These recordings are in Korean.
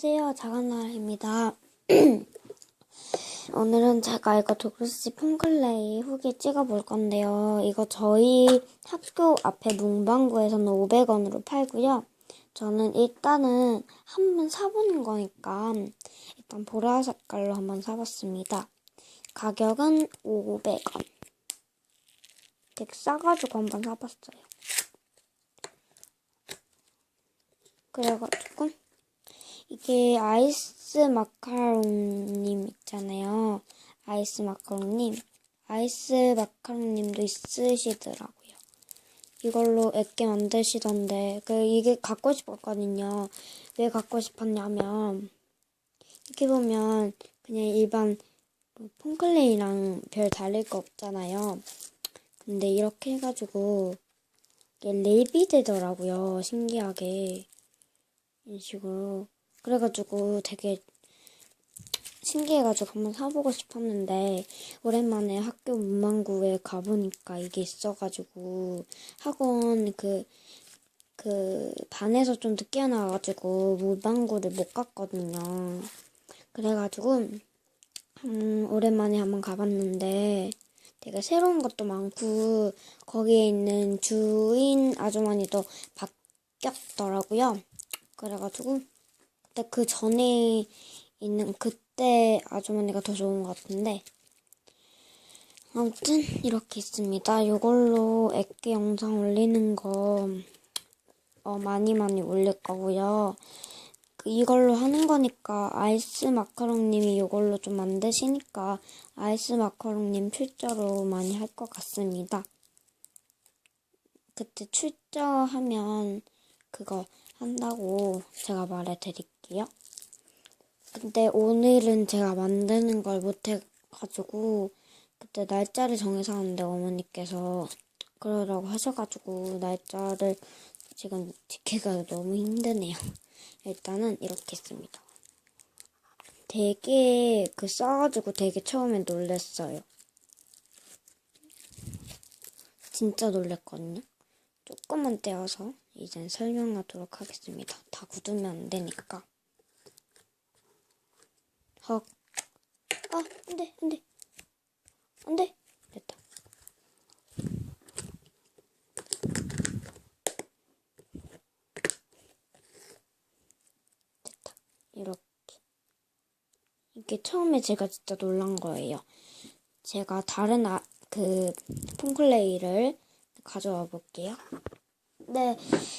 안녕하세요. 자간나라입니다. 오늘은 제가 이거 도그스 폼클레이 후기 찍어볼 건데요. 이거 저희 학교 앞에 문방구에서는 500원으로 팔고요. 저는 일단은 한번 사보는 거니까 일단 보라 색깔로 한번 사봤습니다. 가격은 500원. 되게 싸가지고 한번 사봤어요. 그래가지고 이게 아이스 마카롱님 있잖아요. 아이스 마카롱님. 아이스 마카롱님도 있으시더라고요. 이걸로 액게 만드시던데 그 이게 갖고 싶었거든요. 왜 갖고 싶었냐면 이렇게 보면 그냥 일반 뭐 폼클레이랑 별 다를 거 없잖아요. 근데 이렇게 해가지고 이게 랩이 되더라고요. 신기하게. 이런 식으로. 그래가지고 되게 신기해가지고 한번 사보고 싶었는데 오랜만에 학교 문방구에 가보니까 이게 있어가지고 학원 그, 그 반에서 좀 늦게 나와가지고 문방구를 못 갔거든요. 그래가지고 음, 오랜만에 한번 가봤는데 되게 새로운 것도 많고 거기에 있는 주인 아주머니도 바뀌었더라고요. 그래가지고 그때 그 전에 있는 그때 아주머니가 더 좋은 것 같은데 아무튼 이렇게 있습니다. 이걸로 액기 영상 올리는 거 어, 많이 많이 올릴 거고요. 그 이걸로 하는 거니까 아이스 마카롱님이 이걸로 좀 만드시니까 아이스 마카롱님 출처로 많이 할 것 같습니다. 그때 출처하면 그거 한다고 제가 말해드릴게요. 근데 오늘은 제가 만드는 걸 못해가지고 그때 날짜를 정해서 하는데 어머니께서 그러라고 하셔가지고 날짜를 지금 지키기가 너무 힘드네요. 일단은 이렇게 했습니다. 되게 그 써가지고 되게 처음에 놀랬어요. 진짜 놀랬거든요. 조금만 떼어서 이젠 설명하도록 하겠습니다. 다 굳으면 안 되니까. 헉. 아, 안 돼, 안 돼. 안 돼. 됐다. 됐다. 이렇게. 이게 처음에 제가 진짜 놀란 거예요. 제가 다른 아, 그 폼클레이를 가져와 볼게요. 네,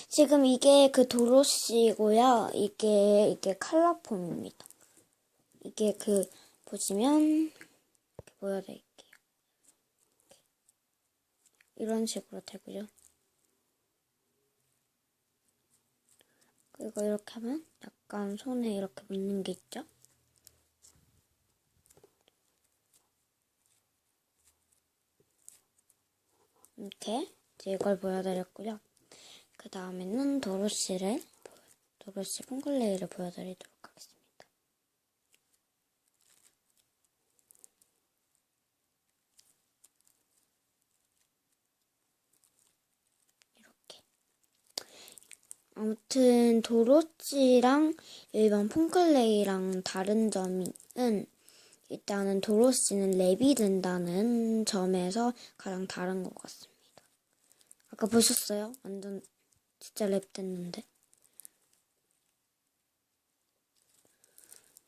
지금 이게 그 도로시고요. 이게 이게 칼라폼입니다. 이게 그 보시면 보여드릴게요. 이런 식으로 되고요. 그리고 이렇게 하면 약간 손에 이렇게 묻는 게 있죠? 이렇게 이제 이걸 보여드렸고요. 그 다음에는 도로시를 도로시 폼클레이를 보여드리도록 하겠습니다. 이렇게 아무튼 도로시랑 일반 폼클레이랑 다른 점은 일단은 도로시는 랩이 된다는 점에서 가장 다른 것 같습니다. 아까 보셨어요? 완전 진짜 랩 됐는데.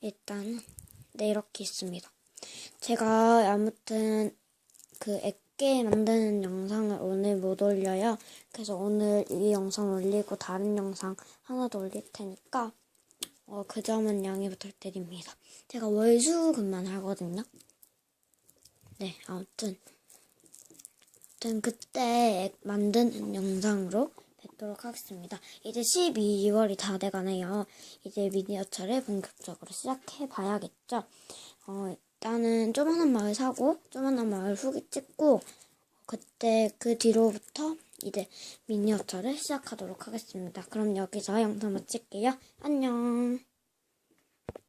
일단 네 이렇게 있습니다. 제가 아무튼 그 액 게 만드는 영상을 오늘 못 올려요. 그래서 오늘 이 영상 올리고 다른 영상 하나 더 올릴 테니까 어, 그 점은 양해 부탁드립니다. 제가 월수금만 하거든요. 네, 아무튼 아무튼 그때 만드는 영상으로 뵙도록 하겠습니다. 이제 12월이 다 돼가네요. 이제 미니어처를 본격적으로 시작해 봐야겠죠. 어, 일단은 조만한 마을 사고 조만한 마을 후기 찍고 그때 그 뒤로부터 이제 미니어처를 시작하도록 하겠습니다. 그럼 여기서 영상 마칠게요. 안녕.